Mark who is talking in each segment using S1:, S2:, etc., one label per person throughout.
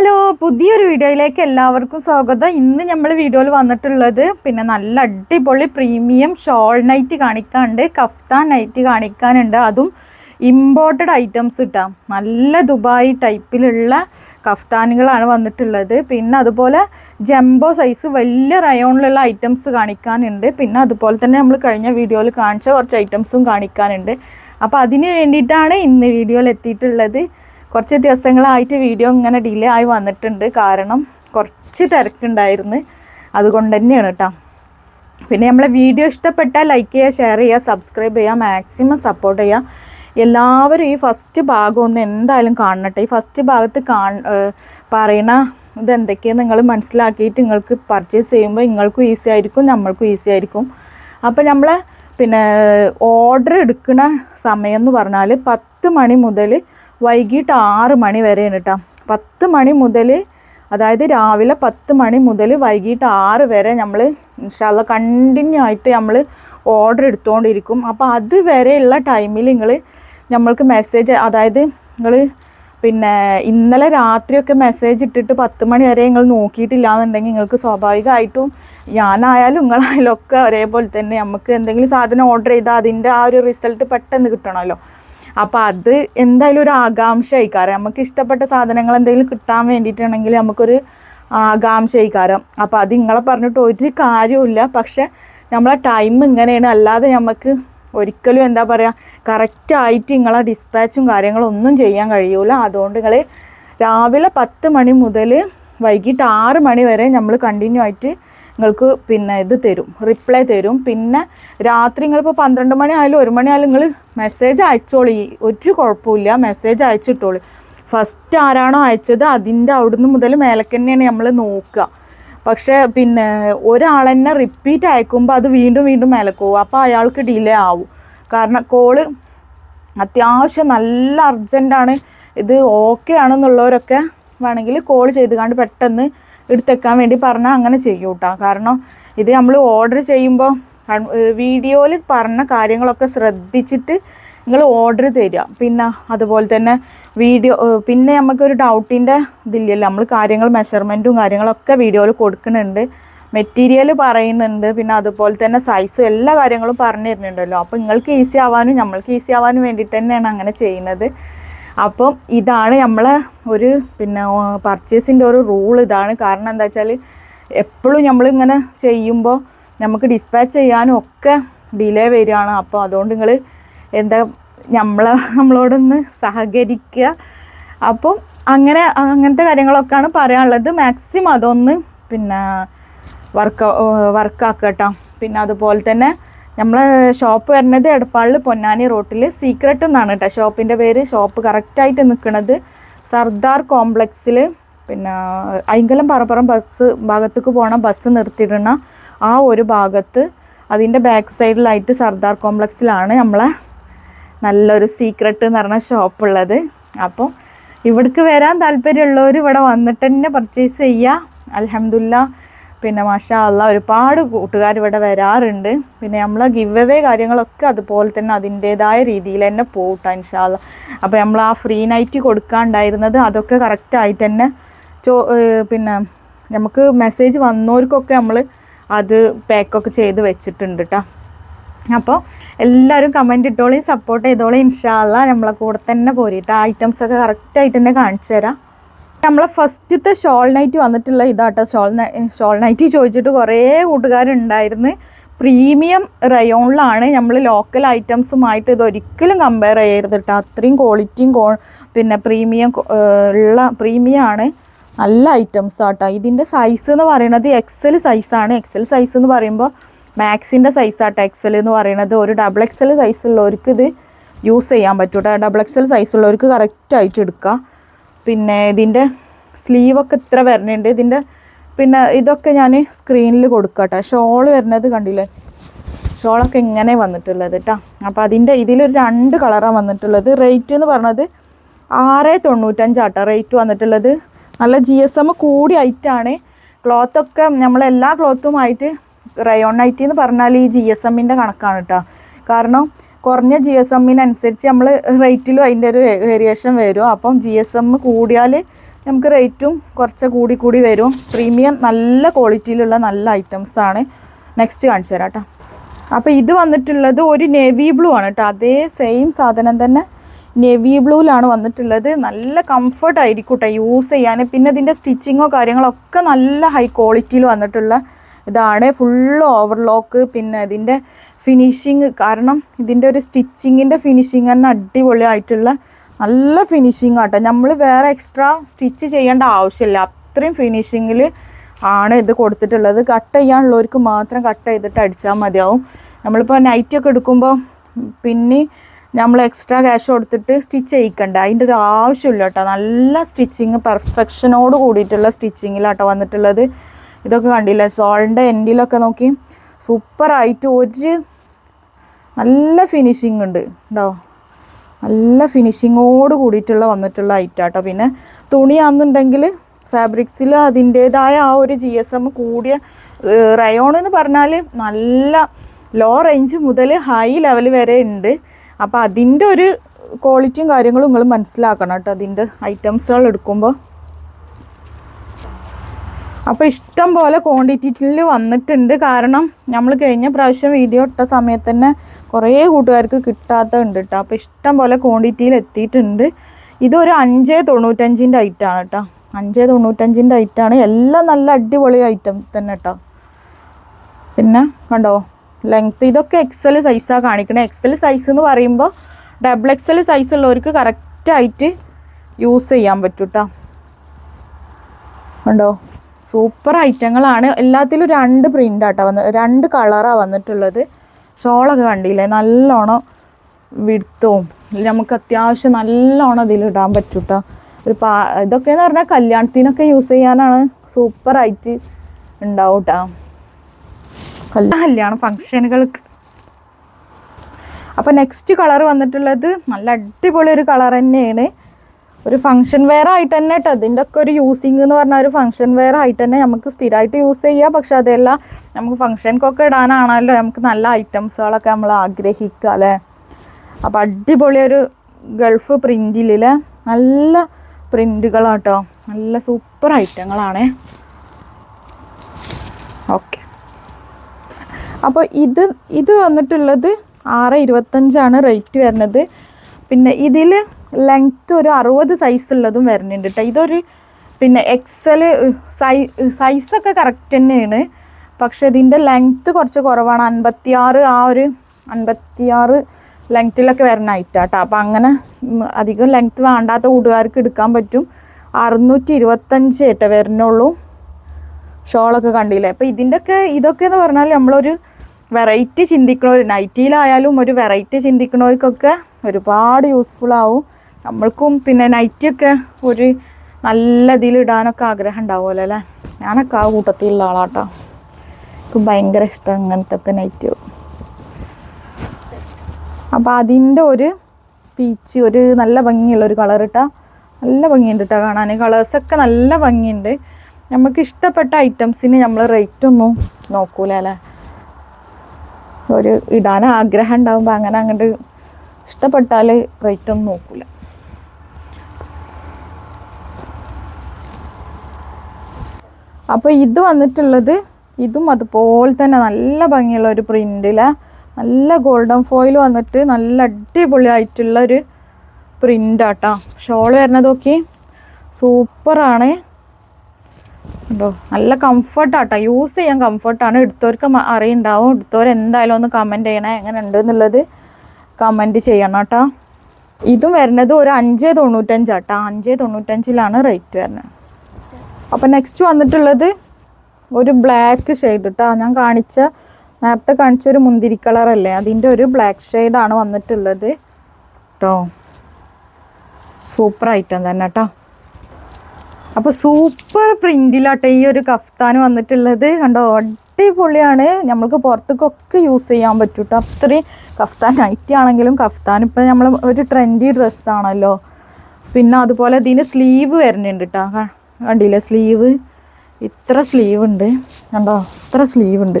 S1: hello പുതിയൊരു വീഡിയോയിലേക്ക് എല്ലാവർക്കും സ്വാഗതം ഇന്ന് നമ്മൾ വീഡിയോയിൽ വന്നിട്ടുള്ളത് പിന്നെ നല്ല അടിപൊളി പ്രീമിയം ഷോൾ നൈറ്റ് കാണിക്കാനുണ്ട് കഫ്താൻ നൈറ്റ് കാണിക്കാനുണ്ട് അതും ഇമ്പോർട്ടഡ് ഐറ്റംസ് കിട്ടാം നല്ല ദുബായ് ടൈപ്പിലുള്ള കഫ്താനുകളാണ് വന്നിട്ടുള്ളത് പിന്നെ അതുപോലെ ജംബോ സൈസ് വലിയ റയോണിലുള്ള ഐറ്റംസ് കാണിക്കാനുണ്ട് പിന്നെ അതുപോലെ തന്നെ നമ്മൾ കഴിഞ്ഞ വീഡിയോയിൽ കാണിച്ച കുറച്ച് ഐറ്റംസും കാണിക്കാനുണ്ട് അപ്പോൾ അതിന് വേണ്ടിയിട്ടാണ് ഇന്ന് വീഡിയോയിൽ എത്തിയിട്ടുള്ളത് കുറച്ച് ദിവസങ്ങളായിട്ട് വീഡിയോ ഇങ്ങനെ ഡിലേ ആയി വന്നിട്ടുണ്ട് കാരണം കുറച്ച് തിരക്കുണ്ടായിരുന്നു അതുകൊണ്ട് തന്നെയാണ് കേട്ടോ പിന്നെ നമ്മളെ വീഡിയോ ഇഷ്ടപ്പെട്ടാൽ ലൈക്ക് ചെയ്യുക ഷെയർ ചെയ്യുക സബ്സ്ക്രൈബ് ചെയ്യുക മാക്സിമം സപ്പോർട്ട് ചെയ്യുക എല്ലാവരും ഈ ഫസ്റ്റ് ഭാഗം ഒന്ന് എന്തായാലും കാണട്ടെ ഈ ഫസ്റ്റ് ഭാഗത്ത് കാ പറയണ ഇത് എന്തൊക്കെയാണ് നിങ്ങൾ മനസ്സിലാക്കിയിട്ട് നിങ്ങൾക്ക് പർച്ചേസ് ചെയ്യുമ്പോൾ നിങ്ങൾക്കും ഈസി ആയിരിക്കും നമ്മൾക്കും ഈസി ആയിരിക്കും അപ്പോൾ നമ്മൾ പിന്നെ ഓർഡർ എടുക്കുന്ന സമയം എന്ന് പറഞ്ഞാൽ പത്ത് മണി മുതൽ വൈകിട്ട് ആറ് മണി വരെയാണ് കേട്ടോ പത്ത് മണി മുതൽ അതായത് രാവിലെ പത്ത് മണി മുതൽ വൈകിട്ട് ആറ് വരെ നമ്മൾ ഇൻഷാല്ല കണ്ടിന്യൂ ആയിട്ട് നമ്മൾ ഓർഡർ എടുത്തുകൊണ്ടിരിക്കും അപ്പോൾ അതുവരെയുള്ള ടൈമിൽ നിങ്ങൾ നമ്മൾക്ക് മെസ്സേജ് അതായത് നിങ്ങൾ പിന്നെ ഇന്നലെ രാത്രിയൊക്കെ മെസ്സേജ് ഇട്ടിട്ട് പത്ത് മണി വരെ നിങ്ങൾ നോക്കിയിട്ടില്ല എന്നുണ്ടെങ്കിൽ നിങ്ങൾക്ക് സ്വാഭാവികമായിട്ടും ഞാനായാലും നിങ്ങളായാലും ഒക്കെ ഒരേപോലെ തന്നെ നമുക്ക് എന്തെങ്കിലും സാധനം ഓർഡർ ചെയ്താൽ അതിൻ്റെ ആ ഒരു റിസൾട്ട് പെട്ടെന്ന് കിട്ടണമല്ലോ അപ്പോൾ അത് എന്തായാലും ഒരു ആകാംക്ഷ ആയിക്കാരം നമുക്ക് ഇഷ്ടപ്പെട്ട സാധനങ്ങൾ എന്തെങ്കിലും കിട്ടാൻ വേണ്ടിയിട്ടാണെങ്കിൽ നമുക്കൊരു ആകാംക്ഷ ആയിക്കാരം അപ്പോൾ അത് നിങ്ങളെ പറഞ്ഞിട്ട് ഒരു കാര്യമില്ല പക്ഷെ നമ്മളെ ടൈം ഇങ്ങനെയാണ് അല്ലാതെ നമുക്ക് ഒരിക്കലും എന്താ പറയുക കറക്റ്റായിട്ട് നിങ്ങളെ ഡിസ്പാച്ചും കാര്യങ്ങളും ഒന്നും ചെയ്യാൻ കഴിയൂല അതുകൊണ്ട് നിങ്ങൾ രാവിലെ പത്ത് മണി മുതൽ വൈകിട്ട് ആറ് മണി വരെ നമ്മൾ കണ്ടിന്യൂ ആയിട്ട് നിങ്ങൾക്ക് പിന്നെ ഇത് തരും റിപ്ലൈ തരും പിന്നെ രാത്രി നിങ്ങളിപ്പോൾ പന്ത്രണ്ട് മണി ആയാലും ഒരു മണി ആയാലും നിങ്ങൾ മെസ്സേജ് അയച്ചോളി ഒരു കുഴപ്പമില്ല മെസ്സേജ് അയച്ചിട്ടോളി ഫസ്റ്റ് ആരാണോ അയച്ചത് അതിൻ്റെ അവിടുന്ന് മുതൽ മേലക്കന്നെയാണ് നമ്മൾ നോക്കുക പക്ഷേ പിന്നെ ഒരാളെന്നെ റിപ്പീറ്റ് അയക്കുമ്പോൾ അത് വീണ്ടും വീണ്ടും മേലക്ക് അപ്പോൾ അയാൾക്ക് ഡിലേ ആവും കാരണം കോള് അത്യാവശ്യം നല്ല അർജൻറ്റാണ് ഇത് ഓക്കെ ആണെന്നുള്ളവരൊക്കെ വേണമെങ്കിൽ കോൾ ചെയ്ത് കണ്ട് പെട്ടെന്ന് എടുത്തേക്കാൻ വേണ്ടി പറഞ്ഞാൽ അങ്ങനെ ചെയ്യും കേട്ടോ കാരണം ഇത് നമ്മൾ ഓർഡർ ചെയ്യുമ്പോൾ വീഡിയോയിൽ പറഞ്ഞ കാര്യങ്ങളൊക്കെ ശ്രദ്ധിച്ചിട്ട് നിങ്ങൾ ഓർഡർ തരിക പിന്നെ അതുപോലെ തന്നെ വീഡിയോ പിന്നെ നമുക്കൊരു ഡൗട്ടിൻ്റെ ഇതില്ലല്ലോ നമ്മൾ കാര്യങ്ങൾ മെഷർമെൻറ്റും കാര്യങ്ങളൊക്കെ വീഡിയോയിൽ കൊടുക്കുന്നുണ്ട് മെറ്റീരിയൽ പറയുന്നുണ്ട് പിന്നെ അതുപോലെ തന്നെ സൈസും എല്ലാ കാര്യങ്ങളും പറഞ്ഞു തരുന്നുണ്ടല്ലോ അപ്പോൾ നിങ്ങൾക്ക് ഈസി ആവാനും നമ്മൾക്ക് ഈസി ആവാനും വേണ്ടിയിട്ട് തന്നെയാണ് അങ്ങനെ ചെയ്യുന്നത് അപ്പം ഇതാണ് നമ്മളെ ഒരു പിന്നെ പർച്ചേസിൻ്റെ ഒരു റൂൾ ഇതാണ് കാരണം എന്താ വെച്ചാൽ എപ്പോഴും നമ്മളിങ്ങനെ ചെയ്യുമ്പോൾ നമുക്ക് ഡിസ്പാച്ച് ചെയ്യാനും ഒക്കെ ഡിലേ വരികയാണ് അപ്പോൾ അതുകൊണ്ട് നിങ്ങൾ എന്താ നമ്മളെ നമ്മളോടൊന്ന് സഹകരിക്കുക അപ്പോൾ അങ്ങനെ അങ്ങനത്തെ കാര്യങ്ങളൊക്കെയാണ് പറയാനുള്ളത് മാക്സിമം അതൊന്ന് പിന്നെ വർക്ക് വർക്കാക്കട്ടോ പിന്നെ അതുപോലെ തന്നെ നമ്മൾ ഷോപ്പ് വരുന്നത് എടപ്പാളിൽ പൊന്നാനി റോട്ടിൽ സീക്രട്ട് എന്നാണ് കേട്ടോ ഷോപ്പിൻ്റെ പേര് ഷോപ്പ് കറക്റ്റായിട്ട് നിൽക്കുന്നത് സർദാർ കോംപ്ലക്സിൽ പിന്നെ ഐങ്കലം പറപ്പുറം ബസ് ഭാഗത്തേക്ക് പോണ ബസ് നിർത്തിയിടുന്ന ആ ഒരു ഭാഗത്ത് അതിൻ്റെ ബാക്ക് സൈഡിലായിട്ട് സർദാർ കോംപ്ലക്സിലാണ് നമ്മളെ നല്ലൊരു സീക്രട്ട് എന്ന് പറഞ്ഞ ഉള്ളത് അപ്പോൾ ഇവിടേക്ക് വരാൻ താല്പര്യമുള്ളവർ ഇവിടെ വന്നിട്ട് തന്നെ പർച്ചേസ് ചെയ്യുക അലഹമില്ല പിന്നെ മാഷാ ഒരുപാട് കൂട്ടുകാർ ഇവിടെ വരാറുണ്ട് പിന്നെ നമ്മൾ ഗിവ് അവേ കാര്യങ്ങളൊക്കെ അതുപോലെ തന്നെ അതിൻ്റെതായ രീതിയിൽ തന്നെ പോകട്ടോ ഇൻഷാല്ല അപ്പോൾ നമ്മൾ ആ ഫ്രീ നൈറ്റ് കൊടുക്കാണ്ടായിരുന്നത് അതൊക്കെ കറക്റ്റായിട്ട് തന്നെ ചോ പിന്നെ നമുക്ക് മെസ്സേജ് വന്നവർക്കൊക്കെ നമ്മൾ അത് പാക്കൊക്കെ ചെയ്ത് വെച്ചിട്ടുണ്ട് കേട്ടോ അപ്പോൾ എല്ലാവരും കമൻറ്റ് ഇട്ടോളി സപ്പോർട്ട് ചെയ്തോളി ഇൻഷാല്ല നമ്മളെ കൂടെ തന്നെ പോരിട്ട് ഐറ്റംസ് ഐറ്റംസൊക്കെ കറക്റ്റായിട്ട് തന്നെ കാണിച്ചു തരാം നമ്മളെ ഫസ്റ്റത്തെ ഷോൾ നൈറ്റ് വന്നിട്ടുള്ള ഇതാട്ടോ ഷോൾ ഷോൾ നൈറ്റ് ചോദിച്ചിട്ട് കുറേ കൂട്ടുകാരുണ്ടായിരുന്നു പ്രീമിയം റയോണിലാണ് നമ്മൾ ലോക്കൽ ഐറ്റംസുമായിട്ട് ഇത് ഒരിക്കലും കമ്പയർ ചെയ്യരുത് കേട്ടോ അത്രയും ക്വാളിറ്റിയും പിന്നെ പ്രീമിയം ഉള്ള പ്രീമിയമാണ് നല്ല ഐറ്റംസ് ആട്ടോ ഇതിൻ്റെ സൈസ് എന്ന് പറയുന്നത് എക്സൽ സൈസാണ് എക്സൽ സൈസ് എന്ന് പറയുമ്പോൾ മാക്സിൻ്റെ സൈസാട്ടോ എക്സൽ എന്ന് പറയുന്നത് ഒരു ഡബിൾ എക്സൽ സൈസ് ഉള്ളവർക്ക് ഇത് യൂസ് ചെയ്യാൻ പറ്റൂട്ടോ ഡബിൾ എക്സൽ സൈസ് ഉള്ളവർക്ക് കറക്റ്റായിട്ട് എടുക്കുക പിന്നെ ഇതിൻ്റെ സ്ലീവൊക്കെ ഇത്ര വരണുണ്ട് ഇതിൻ്റെ പിന്നെ ഇതൊക്കെ ഞാൻ സ്ക്രീനിൽ കൊടുക്കുക കേട്ടോ ഷോൾ വരുന്നത് കണ്ടില്ലേ ഷോളൊക്കെ ഇങ്ങനെ വന്നിട്ടുള്ളത് കേട്ടോ അപ്പോൾ അതിൻ്റെ ഇതിലൊരു രണ്ട് കളറാണ് വന്നിട്ടുള്ളത് റേറ്റ് എന്ന് പറഞ്ഞത് ആറ് തൊണ്ണൂറ്റഞ്ചാട്ടോ റേറ്റ് വന്നിട്ടുള്ളത് നല്ല ജി എസ് എം കൂടി ഐറ്റാണ് ക്ലോത്തൊക്കെ നമ്മളെല്ലാ ക്ലോത്തുമായിട്ട് റയോൺ ഐറ്റി എന്ന് പറഞ്ഞാൽ ഈ ജി എസ് എമ്മിൻ്റെ കണക്കാണ് കേട്ടോ കാരണം കുറഞ്ഞ ജി എസ് എമ്മിനനുസരിച്ച് നമ്മൾ റേറ്റിലും അതിൻ്റെ ഒരു വേരിയേഷൻ വരും അപ്പം ജി എസ് എം കൂടിയാൽ നമുക്ക് റേറ്റും കുറച്ച് കൂടി കൂടി വരും പ്രീമിയം നല്ല ക്വാളിറ്റിയിലുള്ള നല്ല ഐറ്റംസ് ആണ് നെക്സ്റ്റ് കാണിച്ചു തരാം കേട്ടോ അപ്പോൾ ഇത് വന്നിട്ടുള്ളത് ഒരു നേവി ബ്ലൂ ആണ് കേട്ടോ അതേ സെയിം സാധനം തന്നെ നെവി ബ്ലൂവിലാണ് വന്നിട്ടുള്ളത് നല്ല കംഫർട്ടായിരിക്കും കേട്ടോ യൂസ് ചെയ്യാൻ പിന്നെ ഇതിൻ്റെ സ്റ്റിച്ചിങ്ങോ കാര്യങ്ങളോ ഒക്കെ നല്ല ഹൈ ക്വാളിറ്റിയിൽ വന്നിട്ടുള്ള ഇതാണ് ഫുൾ ഓവർലോക്ക് പിന്നെ ഇതിൻ്റെ ഫിനിഷിങ് കാരണം ഇതിൻ്റെ ഒരു സ്റ്റിച്ചിങ്ങിൻ്റെ ഫിനിഷിങ് തന്നെ അടിപൊളിയായിട്ടുള്ള നല്ല ഫിനിഷിങ് ആട്ടോ നമ്മൾ വേറെ എക്സ്ട്രാ സ്റ്റിച്ച് ചെയ്യേണ്ട ആവശ്യമില്ല അത്രയും ഫിനിഷിങ്ങിൽ ആണ് ഇത് കൊടുത്തിട്ടുള്ളത് കട്ട് ചെയ്യാനുള്ളവർക്ക് മാത്രം കട്ട് ചെയ്തിട്ട് അടിച്ചാൽ മതിയാവും നമ്മളിപ്പോൾ നൈറ്റൊക്കെ എടുക്കുമ്പോൾ പിന്നെ നമ്മൾ എക്സ്ട്രാ ക്യാഷ് കൊടുത്തിട്ട് സ്റ്റിച്ച് ചെയ്യിക്കണ്ട അതിൻ്റെ ഒരു ആവശ്യമില്ല കേട്ടോ നല്ല സ്റ്റിച്ചിങ് പെർഫെക്ഷനോട് കൂടിയിട്ടുള്ള സ്റ്റിച്ചിങ്ങിലാട്ടോ വന്നിട്ടുള്ളത് ഇതൊക്കെ കണ്ടില്ലേ സോളിൻ്റെ എൻഡിലൊക്കെ നോക്കി സൂപ്പറായിട്ട് ഒരു നല്ല ഫിനിഷിംഗ് ഉണ്ട് ഉണ്ടോ നല്ല ഫിനിഷിങ്ങോട് കൂടിയിട്ടുള്ള വന്നിട്ടുള്ള ഐറ്റാട്ടോ പിന്നെ തുണിയാണെന്നുണ്ടെങ്കിൽ ഫാബ്രിക്സിൽ അതിൻ്റേതായ ആ ഒരു ജി എസ് എം കൂടിയ റയോൺ എന്ന് പറഞ്ഞാൽ നല്ല ലോ റേഞ്ച് മുതൽ ഹൈ ലെവൽ വരെ ഉണ്ട് അപ്പോൾ അതിൻ്റെ ഒരു ക്വാളിറ്റിയും കാര്യങ്ങളും നിങ്ങൾ മനസ്സിലാക്കണം കേട്ടോ അതിൻ്റെ ഐറ്റംസുകൾ എടുക്കുമ്പോൾ അപ്പോൾ ഇഷ്ടം പോലെ ക്വാണ്ടിറ്റിയിൽ വന്നിട്ടുണ്ട് കാരണം നമ്മൾ കഴിഞ്ഞ പ്രാവശ്യം വീഡിയോ ഇട്ട സമയത്ത് തന്നെ കുറേ കൂട്ടുകാർക്ക് ഉണ്ട് കേട്ടോ അപ്പോൾ ഇഷ്ടം പോലെ ക്വാണ്ടിറ്റിയിൽ എത്തിയിട്ടുണ്ട് ഇതൊരു അഞ്ച് തൊണ്ണൂറ്റഞ്ചിൻ്റെ ഐറ്റമാണ് കേട്ടോ അഞ്ച് തൊണ്ണൂറ്റഞ്ചിൻ്റെ ഐറ്റമാണ് എല്ലാം നല്ല അടിപൊളി ഐറ്റം തന്നെ കേട്ടോ പിന്നെ കണ്ടോ ലെങ്ത്ത് ഇതൊക്കെ എക്സൽ സൈസാണ് കാണിക്കുന്നത് എക്സൽ സൈസ് എന്ന് പറയുമ്പോൾ ഡബിൾ എക്സൽ സൈസ് ഉള്ളവർക്ക് കറക്റ്റായിട്ട് യൂസ് ചെയ്യാൻ പറ്റൂട്ടോ കണ്ടോ സൂപ്പർ ഐറ്റങ്ങളാണ് എല്ലാത്തിലും രണ്ട് പ്രിൻ്റാട്ടോ വന്ന് രണ്ട് കളറാണ് വന്നിട്ടുള്ളത് ഷോളൊക്കെ കണ്ടില്ലേ നല്ലോണം വിടുത്തവും നമുക്ക് അത്യാവശ്യം നല്ലോണം ഇതിലിടാൻ കേട്ടോ ഒരു പാ ഇതൊക്കെ എന്ന് പറഞ്ഞാൽ കല്യാണത്തിനൊക്കെ യൂസ് ചെയ്യാനാണ് ആയിട്ട് ഉണ്ടാവും കേട്ടോ കല്യാണ ഫങ്ഷനുകൾക്ക് അപ്പോൾ നെക്സ്റ്റ് കളർ വന്നിട്ടുള്ളത് നല്ല അടിപൊളി ഒരു കളർ തന്നെയാണ് ഒരു ഫംഗ്ഷൻ വെയർ ആയിട്ട് തന്നെ കേട്ടോ ഇതിൻ്റെ ഒക്കെ ഒരു യൂസിങ് എന്ന് പറഞ്ഞാൽ ഒരു ഫംഗ്ഷൻ വെയർ ആയിട്ട് തന്നെ നമുക്ക് സ്ഥിരമായിട്ട് യൂസ് ചെയ്യാം പക്ഷെ അതെല്ലാം നമുക്ക് ഫംഗ്ഷൻക്കൊക്കെ ഇടാനാണല്ലോ നമുക്ക് നല്ല ഐറ്റംസുകളൊക്കെ നമ്മൾ ആഗ്രഹിക്കുക അല്ലേ അപ്പോൾ അടിപൊളി ഒരു ഗൾഫ് പ്രിൻറ്റിലെ നല്ല പ്രിൻറ്റുകളാട്ടോ നല്ല സൂപ്പർ ഐറ്റങ്ങളാണേ ഓക്കെ അപ്പോൾ ഇത് ഇത് വന്നിട്ടുള്ളത് ആറ് ഇരുപത്തഞ്ചാണ് റേറ്റ് വരുന്നത് പിന്നെ ഇതിൽ ലെങ്ത്ത് ഒരു അറുപത് ഉള്ളതും വരുന്നുണ്ട് കേട്ടോ ഇതൊരു പിന്നെ എക്സൽ സൈ സൈസൊക്കെ കറക്റ്റ് തന്നെയാണ് പക്ഷെ ഇതിൻ്റെ ലെങ്ത്ത് കുറച്ച് കുറവാണ് അൻപത്തിയാറ് ആ ഒരു അൻപത്തിയാറ് ലെങ്ത്തിലൊക്കെ വരുന്ന ഐറ്റാട്ടോ അപ്പോൾ അങ്ങനെ അധികം ലെങ്ത്ത് വേണ്ടാത്ത കൂട്ടുകാർക്ക് എടുക്കാൻ പറ്റും അറുന്നൂറ്റി ഇരുപത്തഞ്ച് ഏട്ടോ വരുന്നുള്ളൂ ഷോളൊക്കെ കണ്ടില്ലേ അപ്പോൾ ഇതിൻ്റെയൊക്കെ ഇതൊക്കെ എന്ന് പറഞ്ഞാൽ നമ്മളൊരു വെറൈറ്റി ചിന്തിക്കണവർ നൈറ്റിയിലായാലും ഒരു വെറൈറ്റി ചിന്തിക്കണവർക്കൊക്കെ ഒരുപാട് യൂസ്ഫുൾ ആവും നമ്മൾക്കും പിന്നെ നൈറ്റൊക്കെ ഒരു നല്ല ഇതിലിടാനൊക്കെ ആഗ്രഹം ഉണ്ടാവുമല്ലോ അല്ലേ ഞാനൊക്കെ ആ കൂട്ടത്തിലുള്ള ആളാട്ടോ എനിക്ക് ഭയങ്കര ഇഷ്ടം അങ്ങനത്തെ ഒക്കെ നൈറ്റ് അപ്പം അതിൻ്റെ ഒരു പീച്ച് ഒരു നല്ല ഭംഗിയുള്ള ഒരു കളർ ഇട്ടാൽ നല്ല ഭംഗിയുണ്ട് കേട്ടോ കാണാൻ കളേഴ്സൊക്കെ നല്ല ഭംഗിയുണ്ട് നമുക്ക് ഇഷ്ടപ്പെട്ട ഐറ്റംസിന് നമ്മൾ റേറ്റ് ഒന്നും നോക്കൂല അല്ലേ ഒരു ഇടാൻ ആഗ്രഹം ഉണ്ടാകുമ്പോൾ അങ്ങനെ അങ്ങോട്ട് ഇഷ്ടപ്പെട്ടാൽ റേറ്റ് ഒന്നും നോക്കില്ല അപ്പോൾ ഇത് വന്നിട്ടുള്ളത് ഇതും അതുപോലെ തന്നെ നല്ല ഭംഗിയുള്ള ഒരു പ്രിൻറ്റിലെ നല്ല ഗോൾഡൻ ഫോയിൽ വന്നിട്ട് നല്ല അടിപൊളിയായിട്ടുള്ള ഒരു ആട്ടോ ഷോൾ വരുന്നത് നോക്കി സൂപ്പറാണ് ഉണ്ടോ നല്ല കംഫർട്ടാട്ടോ യൂസ് ചെയ്യാൻ കംഫർട്ടാണ് എടുത്തവർക്ക് അറിയുണ്ടാവും എടുത്തവർ എന്തായാലും ഒന്ന് കമൻറ്റ് ചെയ്യണേ എങ്ങനെ ഉണ്ട് എന്നുള്ളത് കമൻറ്റ് ചെയ്യണം കേട്ടോ ഇതും വരുന്നത് ഒരു അഞ്ച് കേട്ടോ അഞ്ച് തൊണ്ണൂറ്റഞ്ചിലാണ് റേറ്റ് വരുന്നത് അപ്പോൾ നെക്സ്റ്റ് വന്നിട്ടുള്ളത് ഒരു ബ്ലാക്ക് ഷെയ്ഡ് കേട്ടോ ഞാൻ കാണിച്ച നേരത്തെ കാണിച്ച ഒരു മുന്തിരി കളറല്ലേ അതിൻ്റെ ഒരു ബ്ലാക്ക് ഷെയ്ഡാണ് വന്നിട്ടുള്ളത് കേട്ടോ സൂപ്പർ ഐറ്റം തന്നെ കേട്ടോ അപ്പോൾ സൂപ്പർ പ്രിൻറ്റിലാട്ടെ ഈ ഒരു കഫ്താൻ വന്നിട്ടുള്ളത് കണ്ടോ അടിപൊളിയാണ് നമ്മൾക്ക് പുറത്തേക്കൊക്കെ യൂസ് ചെയ്യാൻ പറ്റൂട്ടോ അത്രയും കഫ്താൻ നൈറ്റി ആണെങ്കിലും കഫ്താൻ ഇപ്പം നമ്മൾ ഒരു ട്രെൻഡി ഡ്രസ്സാണല്ലോ പിന്നെ അതുപോലെ ഇതിന് സ്ലീവ് വരുന്നുണ്ട് കേട്ടോ കണ്ടില്ലേ സ്ലീവ് ഇത്ര സ്ലീവ് ഉണ്ട് കണ്ടോ ഇത്ര സ്ലീവ് ഉണ്ട്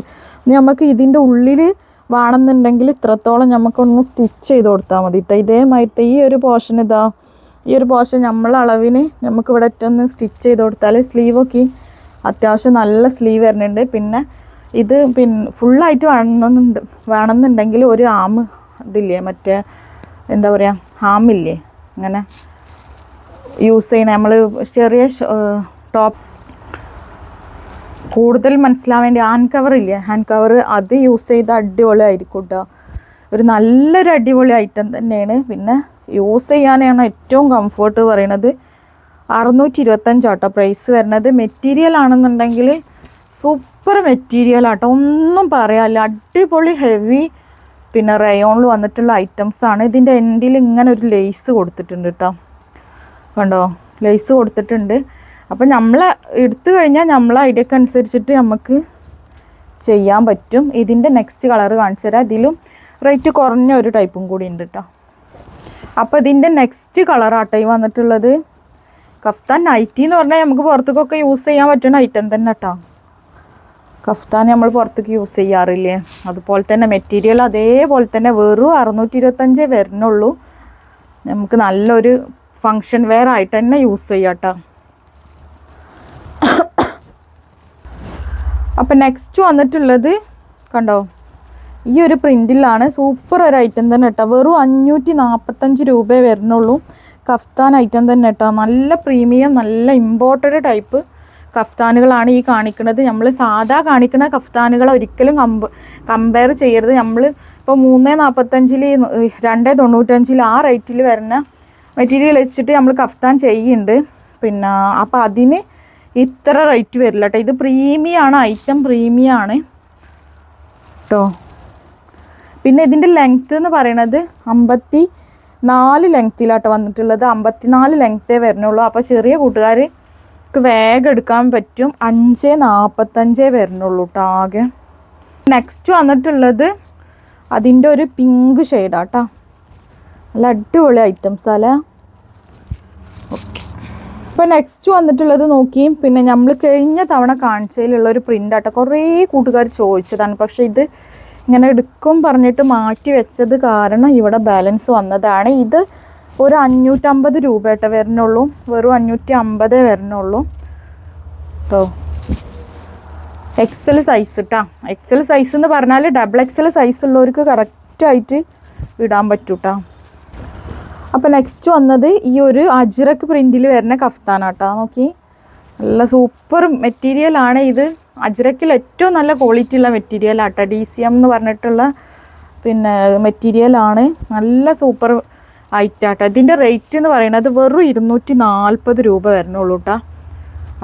S1: നമുക്ക് ഇതിൻ്റെ ഉള്ളിൽ വേണമെന്നുണ്ടെങ്കിൽ ഇത്രത്തോളം നമുക്കൊന്ന് സ്റ്റിച്ച് ചെയ്ത് കൊടുത്താൽ മതി കേട്ടോ ഇതേമായിട്ട് ഈ ഒരു പോർഷൻ ഇതാ ഈ ഒരു പോർഷൻ നമ്മളെ അളവിന് നമുക്ക് ഇവിടെ ഒന്ന് സ്റ്റിച്ച് ചെയ്ത് കൊടുത്താൽ സ്ലീവൊക്കെ അത്യാവശ്യം നല്ല സ്ലീവ് വരുന്നുണ്ട് പിന്നെ ഇത് പിന്നെ ഫുള്ളായിട്ട് വേണമെന്നുണ്ട് വേണമെന്നുണ്ടെങ്കിൽ ഒരു ആം ഇതില്ലേ മറ്റേ എന്താ പറയുക ആമില്ലേ അങ്ങനെ യൂസ് ചെയ്യണേ നമ്മൾ ചെറിയ ടോപ്പ് കൂടുതൽ മനസ്സിലാവാൻ വേണ്ടി ഹാൻഡ് കവർ ഇല്ലേ ഹാൻഡ് കവർ അത് യൂസ് ചെയ്ത് അടിപൊളിയായിരിക്കും കേട്ടോ ഒരു നല്ലൊരു അടിപൊളി ഐറ്റം തന്നെയാണ് പിന്നെ യൂസ് ചെയ്യാനാണ് ഏറ്റവും കംഫർട്ട് പറയണത് അറുന്നൂറ്റി ഇരുപത്തഞ്ചാട്ടോ പ്രൈസ് വരുന്നത് മെറ്റീരിയൽ ആണെന്നുണ്ടെങ്കിൽ സൂപ്പർ മെറ്റീരിയൽ ആട്ടോ ഒന്നും പറയാല്ല അടിപൊളി ഹെവി പിന്നെ റയോണിൽ വന്നിട്ടുള്ള ഐറ്റംസ് ആണ് ഇതിൻ്റെ എൻഡിൽ ഇങ്ങനെ ഒരു ലേസ് കൊടുത്തിട്ടുണ്ട് കേട്ടോ കണ്ടോ ലേസ് കൊടുത്തിട്ടുണ്ട് അപ്പം നമ്മൾ എടുത്തു കഴിഞ്ഞാൽ നമ്മൾ ഐഡിയക്ക് അനുസരിച്ചിട്ട് നമുക്ക് ചെയ്യാൻ പറ്റും ഇതിൻ്റെ നെക്സ്റ്റ് കളർ കാണിച്ചു തരാം ഇതിലും റേറ്റ് കുറഞ്ഞ ഒരു ടൈപ്പും കൂടി ഉണ്ട് കേട്ടോ അപ്പോൾ ഇതിൻ്റെ നെക്സ്റ്റ് കളറാട്ടോ ഈ വന്നിട്ടുള്ളത് കഫ്താൻ നൈറ്റി എന്ന് പറഞ്ഞാൽ നമുക്ക് പുറത്തേക്കൊക്കെ യൂസ് ചെയ്യാൻ പറ്റുന്ന ഐറ്റം തന്നെ കേട്ടോ കഫ്താൻ നമ്മൾ പുറത്തേക്ക് യൂസ് ചെയ്യാറില്ലേ അതുപോലെ തന്നെ മെറ്റീരിയൽ അതേപോലെ തന്നെ വെറും അറുന്നൂറ്റി ഇരുപത്തഞ്ച് വരുന്നുള്ളൂ നമുക്ക് നല്ലൊരു ഫങ്ഷൻ വെയർ ആയിട്ട് തന്നെ യൂസ് ചെയ്യാട്ടോ അപ്പം നെക്സ്റ്റ് വന്നിട്ടുള്ളത് കണ്ടോ ഈ ഒരു പ്രിൻറ്റിലാണ് സൂപ്പർ ഒരു ഐറ്റം തന്നെ കേട്ടോ വെറും അഞ്ഞൂറ്റി നാൽപ്പത്തഞ്ച് രൂപയെ വരുന്നുള്ളൂ കഫ്താൻ ഐറ്റം തന്നെ കേട്ടോ നല്ല പ്രീമിയം നല്ല ഇമ്പോർട്ടഡ് ടൈപ്പ് കഫ്താനുകളാണ് ഈ കാണിക്കുന്നത് നമ്മൾ സാധാ കാണിക്കുന്ന കഫ്താനുകൾ ഒരിക്കലും കമ്പ കമ്പയർ ചെയ്യരുത് നമ്മൾ ഇപ്പോൾ മൂന്ന് നാൽപ്പത്തഞ്ചിൽ രണ്ട് തൊണ്ണൂറ്റഞ്ചിൽ ആ റേറ്റിൽ വരുന്ന മെറ്റീരിയൽ വെച്ചിട്ട് നമ്മൾ കഫ്താൻ ചെയ്യുന്നുണ്ട് പിന്നെ അപ്പോൾ അതിന് ഇത്ര റേറ്റ് വരില്ല കേട്ടോ ഇത് ആണ് ഐറ്റം ആണ് കേട്ടോ പിന്നെ ഇതിൻ്റെ ലെങ്ത്ത് എന്ന് പറയണത് അമ്പത്തി നാല് ലെങ്ത്തിലാട്ടോ വന്നിട്ടുള്ളത് നാല് ലെങ്ത്തേ വരുന്നുള്ളൂ അപ്പോൾ ചെറിയ കൂട്ടുകാർ നമുക്ക് വേഗം എടുക്കാൻ പറ്റും അഞ്ച് നാൽപ്പത്തഞ്ചേ വരുന്നുള്ളൂ കേട്ടോ ആകെ നെക്സ്റ്റ് വന്നിട്ടുള്ളത് അതിൻ്റെ ഒരു പിങ്ക് ഷെയ്ഡാ കേട്ടോ നല്ല അടിപൊളി ഐറ്റംസ് അല്ലേ ഓക്കെ ഇപ്പം നെക്സ്റ്റ് വന്നിട്ടുള്ളത് നോക്കി പിന്നെ നമ്മൾ കഴിഞ്ഞ തവണ കാണിച്ചതിലുള്ള ഒരു പ്രിൻ്റ് ആട്ടോ കുറേ കൂട്ടുകാർ ചോദിച്ചതാണ് പക്ഷേ ഇത് ഇങ്ങനെ എടുക്കും പറഞ്ഞിട്ട് മാറ്റി വെച്ചത് കാരണം ഇവിടെ ബാലൻസ് വന്നതാണ് ഇത് ഒരു അഞ്ഞൂറ്റമ്പത് രൂപ കേട്ടോ വരണുള്ളൂ വെറും അഞ്ഞൂറ്റി അമ്പതേ വരണുള്ളൂ കേട്ടോ എക്സൽ സൈസ് കേട്ടോ എക്സൽ സൈസ് എന്ന് പറഞ്ഞാൽ ഡബിൾ എക്സൽ സൈസ് ഉള്ളവർക്ക് കറക്റ്റായിട്ട് ഇടാൻ പറ്റും കേട്ടോ അപ്പോൾ നെക്സ്റ്റ് വന്നത് ഈ ഒരു അജിറക്ക് പ്രിൻറ്റിൽ വരുന്ന കഫ്താനാട്ടോ നോക്കി നല്ല സൂപ്പർ മെറ്റീരിയലാണ് ഇത് അജിറക്കിൽ ഏറ്റവും നല്ല ക്വാളിറ്റി ഉള്ള മെറ്റീരിയലാട്ടോ ഡി സി എം എന്ന് പറഞ്ഞിട്ടുള്ള പിന്നെ മെറ്റീരിയലാണ് നല്ല സൂപ്പർ ഐറ്റാട്ടോ ഇതിൻ്റെ റേറ്റ് എന്ന് പറയുന്നത് വെറും ഇരുന്നൂറ്റി നാൽപ്പത് രൂപ വരണുള്ളൂ കേട്ടോ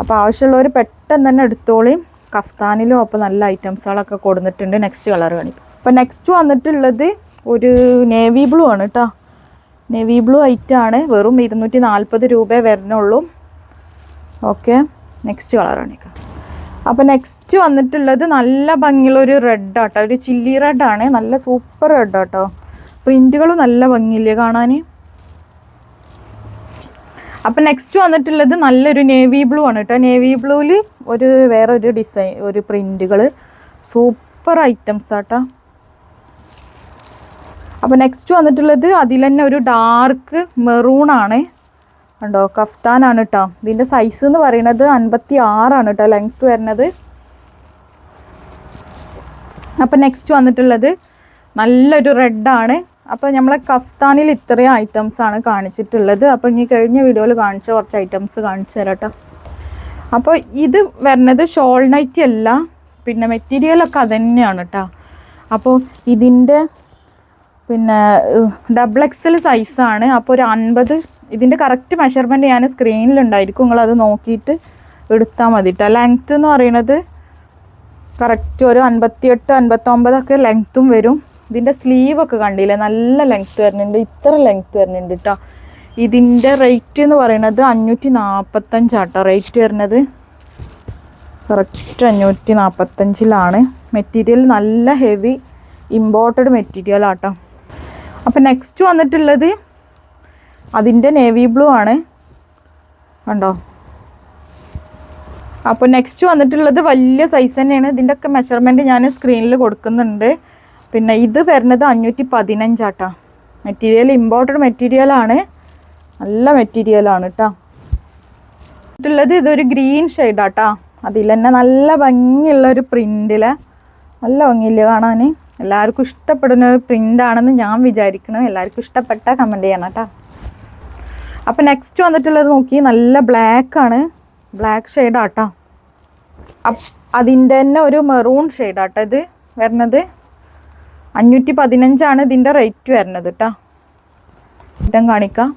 S1: അപ്പോൾ ആവശ്യമുള്ളവർ പെട്ടെന്ന് തന്നെ എടുത്തോളിയും കഫ്താനിലും അപ്പോൾ നല്ല ഐറ്റംസുകളൊക്കെ കൊടുത്തിട്ടുണ്ട് നെക്സ്റ്റ് കളർ കാണിക്കും അപ്പോൾ നെക്സ്റ്റ് വന്നിട്ടുള്ളത് ഒരു നേവി ബ്ലൂ ആണ് കേട്ടോ നേവി ബ്ലൂ ആണ് വെറും ഇരുന്നൂറ്റി നാൽപ്പത് രൂപ വരണുള്ളൂ ഓക്കെ നെക്സ്റ്റ് കളർ കാണിക്കാം അപ്പോൾ നെക്സ്റ്റ് വന്നിട്ടുള്ളത് നല്ല ഭംഗിയുള്ള ഒരു റെഡ് ആട്ടോ ഒരു ചില്ലി റെഡ് ആണ് നല്ല സൂപ്പർ റെഡ് ആട്ടോ പ്രിന്റുകൾ നല്ല ഭംഗിയില്ലേ കാണാൻ അപ്പം നെക്സ്റ്റ് വന്നിട്ടുള്ളത് നല്ലൊരു നേവി ബ്ലൂ ആണ് കേട്ടോ നേവി ബ്ലൂവിൽ ഒരു വേറൊരു ഡിസൈൻ ഒരു പ്രിന്റുകൾ സൂപ്പർ ഐറ്റംസ് ആട്ടോ അപ്പം നെക്സ്റ്റ് വന്നിട്ടുള്ളത് അതിൽ തന്നെ ഒരു ഡാർക്ക് മെറൂൺ ആണ് ഉണ്ടോ കഫ്താനാണ് കേട്ടോ ഇതിൻ്റെ സൈസ് എന്ന് പറയുന്നത് അൻപത്തി ആറാണ് കേട്ടോ ലെങ്ത് വരുന്നത് അപ്പം നെക്സ്റ്റ് വന്നിട്ടുള്ളത് നല്ലൊരു റെഡാണ് അപ്പോൾ നമ്മളെ കഫ്താനിൽ ഇത്രയും ഐറ്റംസ് ആണ് കാണിച്ചിട്ടുള്ളത് അപ്പോൾ ഇനി കഴിഞ്ഞ വീഡിയോയിൽ കാണിച്ച കുറച്ച് ഐറ്റംസ് കാണിച്ചു തരാം കേട്ടോ അപ്പോൾ ഇത് വരുന്നത് ഷോൾ നൈറ്റ് അല്ല പിന്നെ മെറ്റീരിയലൊക്കെ അതന്നെയാണ് കേട്ടോ അപ്പോൾ ഇതിൻ്റെ പിന്നെ ഡബിൾ എക്സൽ സൈസാണ് അപ്പോൾ ഒരു അൻപത് ഇതിൻ്റെ കറക്റ്റ് മെഷർമെൻറ്റ് ഞാൻ സ്ക്രീനിലുണ്ടായിരിക്കും നിങ്ങളത് നോക്കിയിട്ട് എടുത്താൽ മതി കേട്ടോ ലെങ്ത്ത് എന്ന് പറയുന്നത് കറക്റ്റ് ഒരു അൻപത്തിയെട്ട് അൻപത്തൊമ്പതൊക്കെ ലെങ്ത്തും വരും ഇതിൻ്റെ സ്ലീവൊക്കെ കണ്ടില്ലേ നല്ല ലെങ്ത്ത് വരുന്നുണ്ട് ഇത്ര ലെങ്ത്ത് വരുന്നുണ്ട് കേട്ടോ ഇതിൻ്റെ റേറ്റ് എന്ന് പറയുന്നത് അഞ്ഞൂറ്റി നാൽപ്പത്തഞ്ചാട്ടോ റേറ്റ് വരുന്നത് കറക്റ്റ് അഞ്ഞൂറ്റി നാൽപ്പത്തഞ്ചിലാണ് മെറ്റീരിയൽ നല്ല ഹെവി ഇമ്പോർട്ടഡ് മെറ്റീരിയൽ ആട്ടോ അപ്പം നെക്സ്റ്റ് വന്നിട്ടുള്ളത് അതിൻ്റെ നേവി ബ്ലൂ ആണ് കണ്ടോ അപ്പോൾ നെക്സ്റ്റ് വന്നിട്ടുള്ളത് വലിയ സൈസ് തന്നെയാണ് ഇതിൻ്റെയൊക്കെ മെഷർമെൻറ്റ് ഞാൻ സ്ക്രീനിൽ കൊടുക്കുന്നുണ്ട് പിന്നെ ഇത് വരുന്നത് അഞ്ഞൂറ്റി പതിനഞ്ചാട്ടാ മെറ്റീരിയൽ ഇമ്പോർട്ടഡ് ആണ് നല്ല മെറ്റീരിയൽ ആണ് കേട്ടോ ഇതുള്ളത് ഇതൊരു ഗ്രീൻ ഷെയ്ഡാട്ടാ അതിൽ തന്നെ നല്ല ഭംഗിയുള്ള ഒരു പ്രിൻറ്റിൽ നല്ല ഭംഗിയില്ല കാണാൻ എല്ലാവർക്കും ഇഷ്ടപ്പെടുന്ന ഒരു ആണെന്ന് ഞാൻ വിചാരിക്കണം എല്ലാവർക്കും ഇഷ്ടപ്പെട്ട കമൻറ്റ് ചെയ്യണം കേട്ടോ അപ്പോൾ നെക്സ്റ്റ് വന്നിട്ടുള്ളത് നോക്കി നല്ല ബ്ലാക്ക് ആണ് ബ്ലാക്ക് ഷെയ്ഡാട്ടോ അതിൻ്റെ തന്നെ ഒരു മെറൂൺ ഷെയ്ഡാട്ടോ ഇത് വരുന്നത് അഞ്ഞൂറ്റി പതിനഞ്ചാണ് ഇതിൻ്റെ റേറ്റ് വരുന്നത് കേട്ടോ ഇട്ടം കാണിക്കാം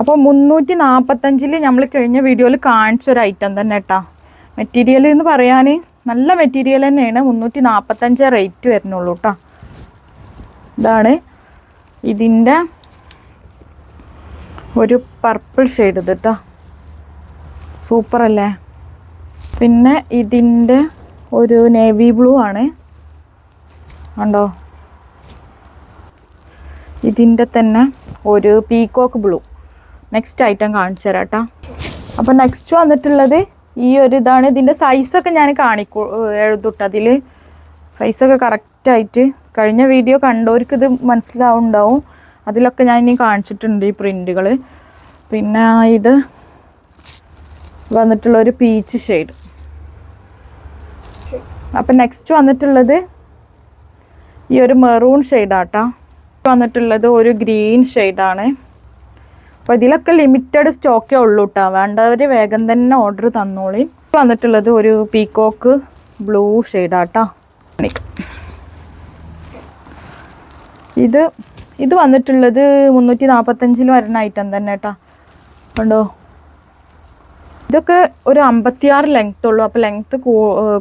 S1: അപ്പോൾ മുന്നൂറ്റി നാൽപ്പത്തഞ്ചിൽ നമ്മൾ കഴിഞ്ഞ വീഡിയോയിൽ കാണിച്ചൊരു ഐറ്റം തന്നെ കേട്ടോ മെറ്റീരിയൽ എന്ന് പറയാൻ നല്ല മെറ്റീരിയൽ തന്നെയാണ് മുന്നൂറ്റി നാൽപ്പത്തഞ്ച് റേറ്റ് വരുന്നുള്ളൂ കേട്ടോ ഇതാണ് ഇതിൻ്റെ ഒരു പർപ്പിൾ ഷെയ്ഡ് ഇത് കേട്ടോ സൂപ്പറല്ലേ പിന്നെ ഇതിൻ്റെ ഒരു നേവി ബ്ലൂ ആണ് കണ്ടോ ഇതിൻ്റെ തന്നെ ഒരു പീകോക്ക് ബ്ലൂ നെക്സ്റ്റ് ഐറ്റം കാണിച്ചു തരാം കേട്ടോ അപ്പോൾ നെക്സ്റ്റ് വന്നിട്ടുള്ളത് ഈ ഒരു ഇതാണ് ഇതിൻ്റെ സൈസൊക്കെ ഞാൻ കാണിക്കൂ അതിൽ സൈസൊക്കെ കറക്റ്റായിട്ട് കഴിഞ്ഞ വീഡിയോ കണ്ടവർക്ക് ഇത് മനസ്സിലാവുണ്ടാവും അതിലൊക്കെ ഞാൻ ഇനി കാണിച്ചിട്ടുണ്ട് ഈ പ്രിൻറ്റുകൾ പിന്നെ ഇത് വന്നിട്ടുള്ള ഒരു പീച്ച് ഷെയ്ഡ് അപ്പം നെക്സ്റ്റ് വന്നിട്ടുള്ളത് ഈ ഒരു മെറൂൺ ഷെയ്ഡാട്ടോ വന്നിട്ടുള്ളത് ഒരു ഗ്രീൻ ഷെയ്ഡാണ് അപ്പോൾ ഇതിലൊക്കെ ലിമിറ്റഡ് സ്റ്റോക്കേ ഉള്ളൂ കേട്ടോ വേണ്ടവർ വേഗം തന്നെ ഓർഡർ തന്നോളി വന്നിട്ടുള്ളത് ഒരു പീക്കോക്ക് ബ്ലൂ ഷെയ്ഡാട്ടോ ഇത് ഇത് വന്നിട്ടുള്ളത് മുന്നൂറ്റി നാൽപ്പത്തഞ്ചിൽ വരുന്ന ഐറ്റം തന്നെ കേട്ടോ കണ്ടോ ഇതൊക്കെ ഒരു അമ്പത്തിയാറ് ലെങ്ത്തുള്ളൂ അപ്പോൾ ലെങ്ത്ത്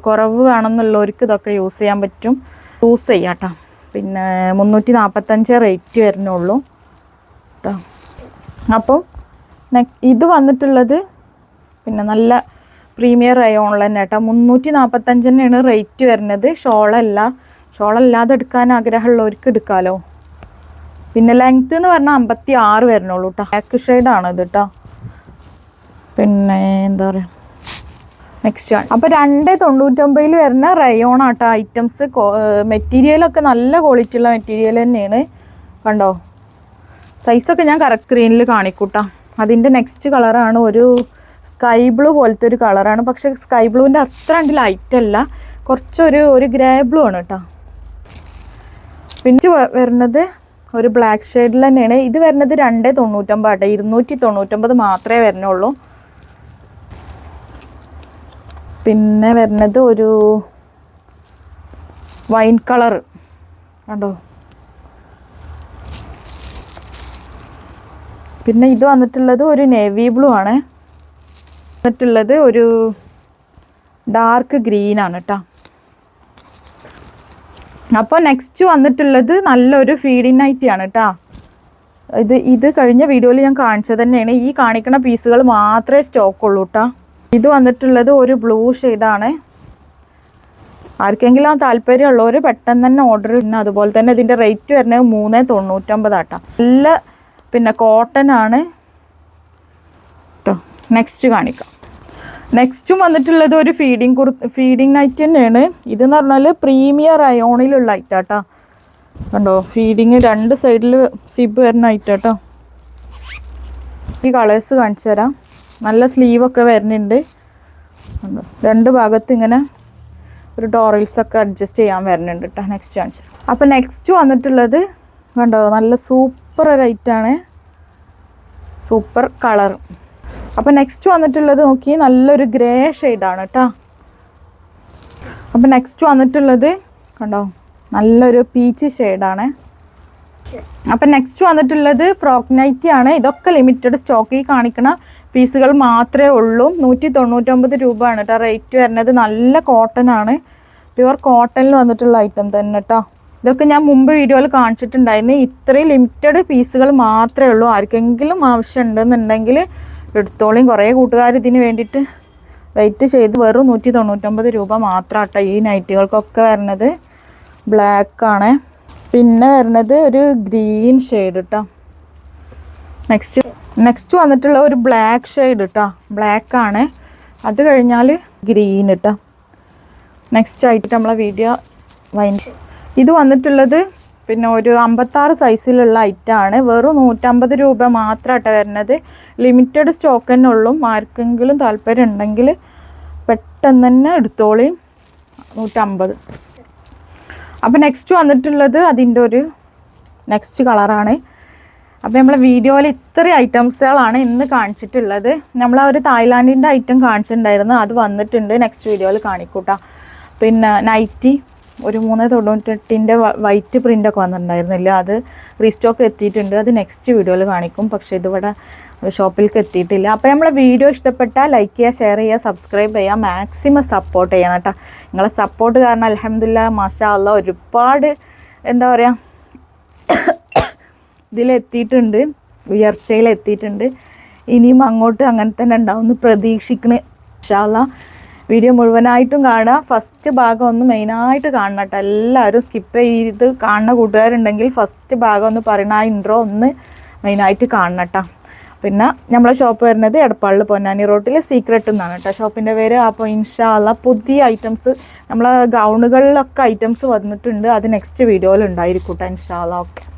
S1: കുറവ് വേണമെന്നുള്ളവർക്ക് ഇതൊക്കെ യൂസ് ചെയ്യാൻ പറ്റും ചൂസ് ചെയ്യാം കേട്ടോ പിന്നെ മുന്നൂറ്റി നാൽപ്പത്തഞ്ച് റേറ്റ് വരുന്നുള്ളൂ കേട്ടോ അപ്പോൾ ഇത് വന്നിട്ടുള്ളത് പിന്നെ നല്ല പ്രീമിയർ റയോണിൽ തന്നെ കേട്ടോ മുന്നൂറ്റി നാൽപ്പത്തഞ്ചിനാണ് റേറ്റ് വരുന്നത് ഷോളല്ല ഷോളല്ലാതെ എടുക്കാൻ ആഗ്രഹമുള്ളവർക്ക് എടുക്കാമല്ലോ പിന്നെ ലെങ്ത്ത് എന്ന് പറഞ്ഞാൽ അമ്പത്തി ആറ് വരുന്നുള്ളൂ കേട്ടോ ബാക്ക് ഷെയ്ഡാണ് ഇത് കേട്ടോ പിന്നെ എന്താ പറയുക നെക്സ്റ്റ് ആണ് അപ്പോൾ രണ്ട് തൊണ്ണൂറ്റൊമ്പതിൽ വരുന്ന റയോൺ ആട്ടോ ഐറ്റംസ് മെറ്റീരിയലൊക്കെ നല്ല ക്വാളിറ്റി ഉള്ള മെറ്റീരിയൽ തന്നെയാണ് കണ്ടോ സൈസൊക്കെ ഞാൻ കറക്റ്റ് സ്ക്രീനിൽ കാണിക്കൂട്ടാം അതിൻ്റെ നെക്സ്റ്റ് കളറാണ് ഒരു സ്കൈ ബ്ലൂ പോലത്തെ ഒരു കളറാണ് പക്ഷെ സ്കൈ ബ്ലൂവിൻ്റെ അത്ര ഉണ്ട് ലൈറ്റ് അല്ല കുറച്ചൊരു ഒരു ഗ്രേ ബ്ലൂ ആണ് കേട്ടോ പിന്നെ വരുന്നത് ഒരു ബ്ലാക്ക് ഷെയ്ഡിൽ തന്നെയാണ് ഇത് വരുന്നത് രണ്ട് തൊണ്ണൂറ്റമ്പത് ആട്ടെ ഇരുന്നൂറ്റി തൊണ്ണൂറ്റമ്പത് മാത്രമേ വരുന്നുള്ളൂ പിന്നെ വരുന്നത് ഒരു വൈൻ കളർ കണ്ടോ പിന്നെ ഇത് വന്നിട്ടുള്ളത് ഒരു നേവി ബ്ലൂ ആണ് വന്നിട്ടുള്ളത് ഒരു ഡാർക്ക് ഗ്രീൻ ആണ് കേട്ടോ അപ്പോൾ നെക്സ്റ്റ് വന്നിട്ടുള്ളത് നല്ലൊരു ഫീഡിങ് നൈറ്റിയാണ് കേട്ടോ ഇത് ഇത് കഴിഞ്ഞ വീഡിയോയിൽ ഞാൻ കാണിച്ചത് തന്നെയാണ് ഈ കാണിക്കുന്ന പീസുകൾ മാത്രമേ സ്റ്റോക്കുള്ളൂ കേട്ടോ ഇത് വന്നിട്ടുള്ളത് ഒരു ബ്ലൂ ഷെയ്ഡാണ് ആർക്കെങ്കിലും താല്പര്യമുള്ളവർ പെട്ടെന്ന് തന്നെ ഓർഡർ ഇടുന്ന അതുപോലെ തന്നെ ഇതിൻ്റെ റേറ്റ് വരുന്നത് മൂന്ന് തൊണ്ണൂറ്റൊമ്പതാട്ടോ നല്ല പിന്നെ കോട്ടൺ ആണ് കേട്ടോ നെക്സ്റ്റ് കാണിക്കാം നെക്സ്റ്റും വന്നിട്ടുള്ളത് ഒരു ഫീഡിങ് കുർ ഫീഡിങ് നൈറ്റ് തന്നെയാണ് ഇതെന്ന് പറഞ്ഞാൽ പ്രീമിയർ അയോണിലുള്ള ഐറ്റാട്ടോ കണ്ടോ ഫീഡിങ് രണ്ട് സൈഡിൽ സിബ് വരുന്ന ഐറ്റാട്ടോ ഈ കളേഴ്സ് കാണിച്ചു തരാം നല്ല സ്ലീവൊക്കെ വരുന്നുണ്ട് രണ്ട് ഭാഗത്ത് ഇങ്ങനെ ഒരു ഡോറൽസൊക്കെ അഡ്ജസ്റ്റ് ചെയ്യാൻ വരുന്നുണ്ട് കേട്ടോ നെക്സ്റ്റ് കാണിച്ചു അപ്പം നെക്സ്റ്റ് വന്നിട്ടുള്ളത് കണ്ടോ നല്ല സൂപ്പർ ലൈറ്റാണ് സൂപ്പർ കളർ അപ്പം നെക്സ്റ്റ് വന്നിട്ടുള്ളത് നോക്കി നല്ലൊരു ഗ്രേ ഷെയ്ഡാണ് കേട്ടോ അപ്പം നെക്സ്റ്റ് വന്നിട്ടുള്ളത് കണ്ടോ നല്ലൊരു പീച്ച് ഷെയ്ഡാണ് അപ്പം നെക്സ്റ്റ് വന്നിട്ടുള്ളത് ഫ്രോക്ക് നൈറ്റി ആണ് ഇതൊക്കെ ലിമിറ്റഡ് സ്റ്റോക്കിൽ കാണിക്കണ പീസുകൾ മാത്രമേ ഉള്ളൂ നൂറ്റി തൊണ്ണൂറ്റൊമ്പത് രൂപയാണ് കേട്ടോ റേറ്റ് വരുന്നത് നല്ല കോട്ടൺ ആണ് പ്യുവർ കോട്ടണിൽ വന്നിട്ടുള്ള ഐറ്റം തന്നെ കേട്ടോ ഇതൊക്കെ ഞാൻ മുമ്പ് വീഡിയോയിൽ കാണിച്ചിട്ടുണ്ടായിരുന്നു ഇത്രയും ലിമിറ്റഡ് പീസുകൾ മാത്രമേ ഉള്ളൂ ആർക്കെങ്കിലും ആവശ്യമുണ്ടെന്നുണ്ടെങ്കിൽ എടുത്തോളിയും കുറേ കൂട്ടുകാർ ഇതിന് വേണ്ടിയിട്ട് വെയിറ്റ് ചെയ്ത് വെറും നൂറ്റി തൊണ്ണൂറ്റൊമ്പത് രൂപ മാത്രമാട്ടോ ഈ നൈറ്റുകൾക്കൊക്കെ വരുന്നത് ബ്ലാക്കാണേ പിന്നെ വരുന്നത് ഒരു ഗ്രീൻ ഷെയ്ഡ് കേട്ടോ നെക്സ്റ്റ് നെക്സ്റ്റ് വന്നിട്ടുള്ള ഒരു ബ്ലാക്ക് ഷെയ്ഡ് കേട്ടോ ബ്ലാക്ക് ആണ് അത് കഴിഞ്ഞാൽ ഗ്രീൻ കേട്ടോ നെക്സ്റ്റ് ആയിട്ട് നമ്മളെ വീഡിയോ വൈൻഡ് ഇത് വന്നിട്ടുള്ളത് പിന്നെ ഒരു അമ്പത്താറ് സൈസിലുള്ള ഐറ്റമാണ് വെറും നൂറ്റമ്പത് രൂപ മാത്രമായിട്ട് വരുന്നത് ലിമിറ്റഡ് സ്റ്റോക്ക് തന്നെ ഉള്ളു ആർക്കെങ്കിലും താല്പര്യം ഉണ്ടെങ്കിൽ പെട്ടെന്ന് തന്നെ എടുത്തോളി നൂറ്റമ്പത് അപ്പോൾ നെക്സ്റ്റ് വന്നിട്ടുള്ളത് അതിൻ്റെ ഒരു നെക്സ്റ്റ് കളറാണ് അപ്പോൾ നമ്മളെ വീഡിയോയിൽ ഇത്രയും ഐറ്റംസുകളാണ് ഇന്ന് കാണിച്ചിട്ടുള്ളത് നമ്മൾ ആ ഒരു തായ്ലാൻഡിൻ്റെ ഐറ്റം കാണിച്ചിട്ടുണ്ടായിരുന്നു അത് വന്നിട്ടുണ്ട് നെക്സ്റ്റ് വീഡിയോയിൽ കാണിക്കൂട്ടാ പിന്നെ നൈറ്റി ഒരു മൂന്ന് തൊണ്ണൂറ്റെട്ടിൻ്റെ വൈറ്റ് പ്രിൻ്റൊക്കെ വന്നിട്ടുണ്ടായിരുന്നില്ല അത് റീസ്റ്റോക്ക് എത്തിയിട്ടുണ്ട് അത് നെക്സ്റ്റ് വീഡിയോയിൽ കാണിക്കും പക്ഷേ ഇതിവിടെ ഷോപ്പിലേക്ക് എത്തിയിട്ടില്ല അപ്പോൾ നമ്മളെ വീഡിയോ ഇഷ്ടപ്പെട്ടാൽ ലൈക്ക് ചെയ്യുക ഷെയർ ചെയ്യുക സബ്സ്ക്രൈബ് ചെയ്യുക മാക്സിമം സപ്പോർട്ട് ചെയ്യണം കേട്ടോ നിങ്ങളെ സപ്പോർട്ട് കാരണം അലഹമില്ല മാഷാ ഒരുപാട് എന്താ പറയുക ഇതിലെത്തിയിട്ടുണ്ട് ഉയർച്ചയിലെത്തിയിട്ടുണ്ട് ഇനിയും അങ്ങോട്ട് അങ്ങനെ തന്നെ ഉണ്ടാവുമെന്ന് എന്ന് പ്രതീക്ഷിക്കണ ഇഷാല്ല വീഡിയോ മുഴുവനായിട്ടും കാണുക ഫസ്റ്റ് ഭാഗം ഒന്ന് മെയിനായിട്ട് കാണണം കേട്ടോ എല്ലാവരും സ്കിപ്പ് ചെയ്ത് കാണുന്ന കൂട്ടുകാരുണ്ടെങ്കിൽ ഫസ്റ്റ് ഭാഗം ഒന്ന് പറയണ ആ ഇൻട്രോ ഒന്ന് മെയിനായിട്ട് കാണണം കേട്ടോ പിന്നെ നമ്മളെ ഷോപ്പ് വരുന്നത് എടപ്പാളിൽ പൊന്നാനി റോട്ടിൽ സീക്രട്ട് എന്നാണ് കേട്ടോ ഷോപ്പിൻ്റെ പേര് അപ്പോൾ ഇൻഷാല്ല പുതിയ ഐറ്റംസ് നമ്മളെ ഗൗണുകളിലൊക്കെ ഐറ്റംസ് വന്നിട്ടുണ്ട് അത് നെക്സ്റ്റ് വീഡിയോയിൽ ഉണ്ടായിരിക്കും കേട്ടോ ഇൻഷാല്ല ഓക്കെ